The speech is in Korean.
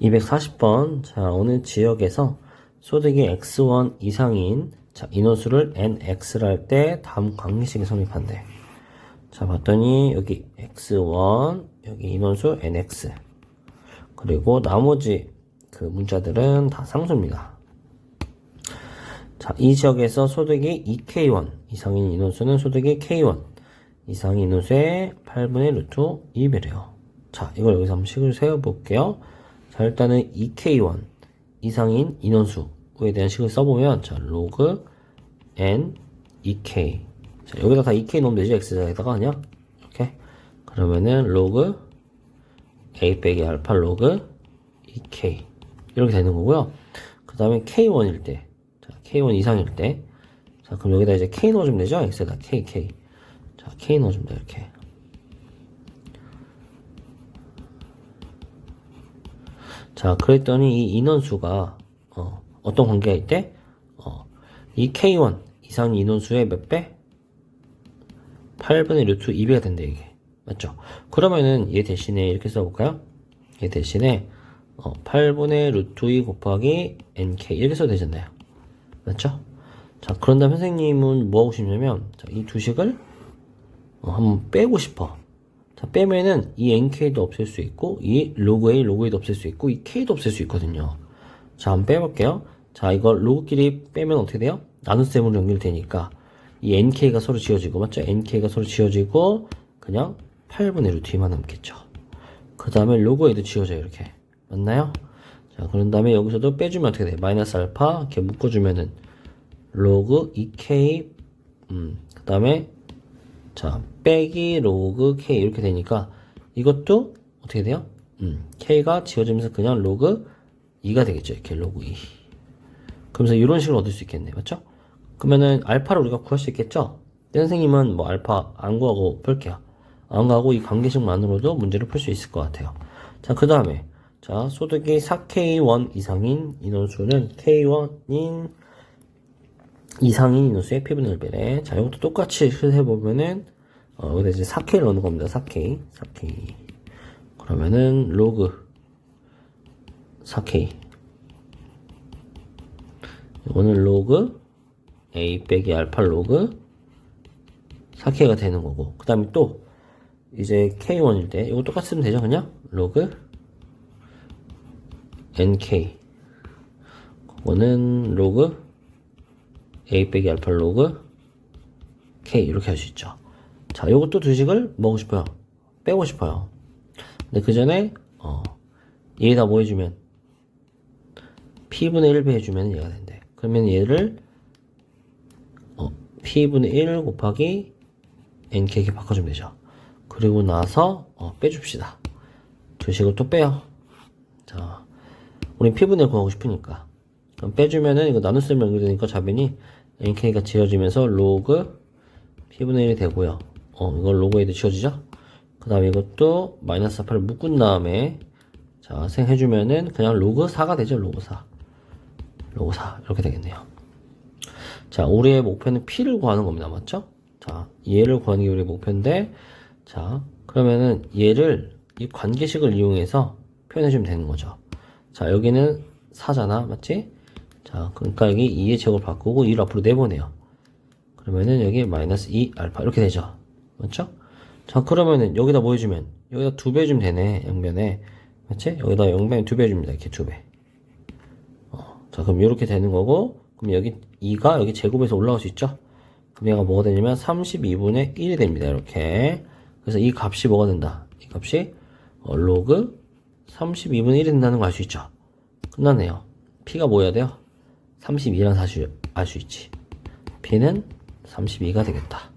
240번. 자, 어느 지역에서 소득이 x1 이상인 자, 인원수를 nx를 할 때 다음 관계식이 성립한대. 자, 봤더니 여기 x1, 여기 인원수 nx. 그리고 나머지 그 문자들은 다 상수입니다. 자, 이 지역에서 소득이 2k1 이상인 인원수는 소득이 k1 이상인 인원수의 8분의 루트 2배래요. 자, 이걸 여기서 한번 식을 세워볼게요. 자, 일단은 2k1 이상인 인원수에 대한 식을 써보면, 자, 로그 n 2k. 자, 여기다 다 2k 넣으면 되죠? x에다가 그냥. 이렇게. 그러면은 로그 a 빼기 알파 로그 2k. 이렇게 되는 거고요. 그 다음에 k1일 때, 자, k1 이상일 때, 자, 그럼 여기다 이제 k 넣어주면 되죠? x에다 k, k. 자, k 넣어주면 돼, 이렇게. 자, 그랬더니 이 인원수가, 어, 어떤 관계가 있대? 어, 이 k1 이상 인원수의 몇 배? 8분의 루트 2배가 된대, 이게. 맞죠? 그러면은 얘 대신에 이렇게 써볼까요? 얘 대신에, 어, 8분의 루트 2 곱하기 nk. 이렇게 써도 되잖아요. 맞죠? 자, 그런 다음 선생님은 뭐 하고 싶냐면, 자, 이 두 식을, 어, 한번 빼고 싶어. 자, 빼면은 이 nk도 없앨 수 있고, 이 로그 a, 로그 a도 없앨 수 있고, 이 k도 없앨 수 있거든요. 자, 한번 빼볼게요. 자, 이거 로그끼리 빼면 어떻게 돼요? 나눗셈으로 연결되니까, 이 nk가 서로 지워지고, 맞죠? nk가 서로 지워지고, 그냥 8분의 루트 2만 남겠죠. 그 다음에 로그 a도 지워져요, 이렇게. 맞나요? 자, 그런 다음에 여기서도 빼주면 어떻게 돼? 마이너스 알파, 이렇게 묶어주면은, 로그 2k, 음, 그 다음에, 자, 빼기 로그 k 이렇게 되니까 이것도 어떻게 돼요? 음, k가 지워지면서 그냥 로그 2가 되겠죠. 이렇게 로그 2. 그러면서 이런 식으로 얻을 수 있겠네. 맞죠? 그러면은 알파를 우리가 구할 수 있겠죠? 선생님은 뭐 알파 안 구하고 풀게요. 안 구하고 이 관계식만으로도 문제를 풀 수 있을 것 같아요. 자, 그 다음에 자, 소득이 4K1 이상인 인원수는 K1인 이상인 인원수의 1배래. 자, 이것도 똑같이 해보면은, 어, 여기다 이제 4K를 넣는 겁니다. 4K. 4K. 그러면은, 로그 4K. 이거는 로그 A 빼기 알파 로그 4K가 되는 거고. 그 다음에 또, 이제 K1일 때, 이거 똑같이 쓰면 되죠, 그냥? 로그 NK. 그거는 로그 a 빼기 알파 로그 k 이렇게 할 수 있죠. 자, 요것도 두 식을 먹고 싶어요. 빼고 싶어요. 근데 그 전에 어, 얘에다 뭐 해주면 p분의 1배 해주면 얘가 된대. 그러면 얘를 어, p분의 1 곱하기 nk 이렇게 바꿔주면 되죠. 그리고 나서 어, 빼줍시다. 두 식을 또 빼요. 자, 우린 p분의 1 구하고 싶으니까. 빼주면은 이거 나눗셈 연결되니까 좌변이 nk가 지워지면서 로그 p분의 1이 되고요. 어, 이걸 로그 에도 지워지죠? 그 다음에 이것도 마이너스 4를 묶은 다음에 자, 생 해주면은 그냥 로그 4가 되죠, 로그 4. 로그 4. 이렇게 되겠네요. 자, 우리의 목표는 p를 구하는 겁니다. 맞죠? 자, 얘를 구하는 게 우리의 목표인데, 자, 그러면은 얘를 이 관계식을 이용해서 표현해 주면 되는 거죠. 자, 여기는 4잖아. 맞지? 자, 그러니까 여기 2의 제곱을 바꾸고 2를 앞으로 내보내요. 그러면은 여기 마이너스 2 알파 이렇게 되죠. 맞죠? 자, 그러면은 여기다 뭐 해주면 여기다 두배 해주면 되네. 양변에. 맞지? 여기다 양변에 두배 해줍니다. 이렇게 두 배. 어, 자, 그럼 이렇게 되는 거고 그럼 여기 2가 여기 제곱에서 올라갈 수 있죠? 그럼 얘가 뭐가 되냐면 32분의 1이 됩니다. 이렇게. 그래서 이 값이 뭐가 된다? 이 값이 어, 로그 32분의 1이 된다는 거 알 수 있죠? 끝나네요. P가 뭐여야 돼요? 32라는 사실 알수 있지. P는 32가 되겠다.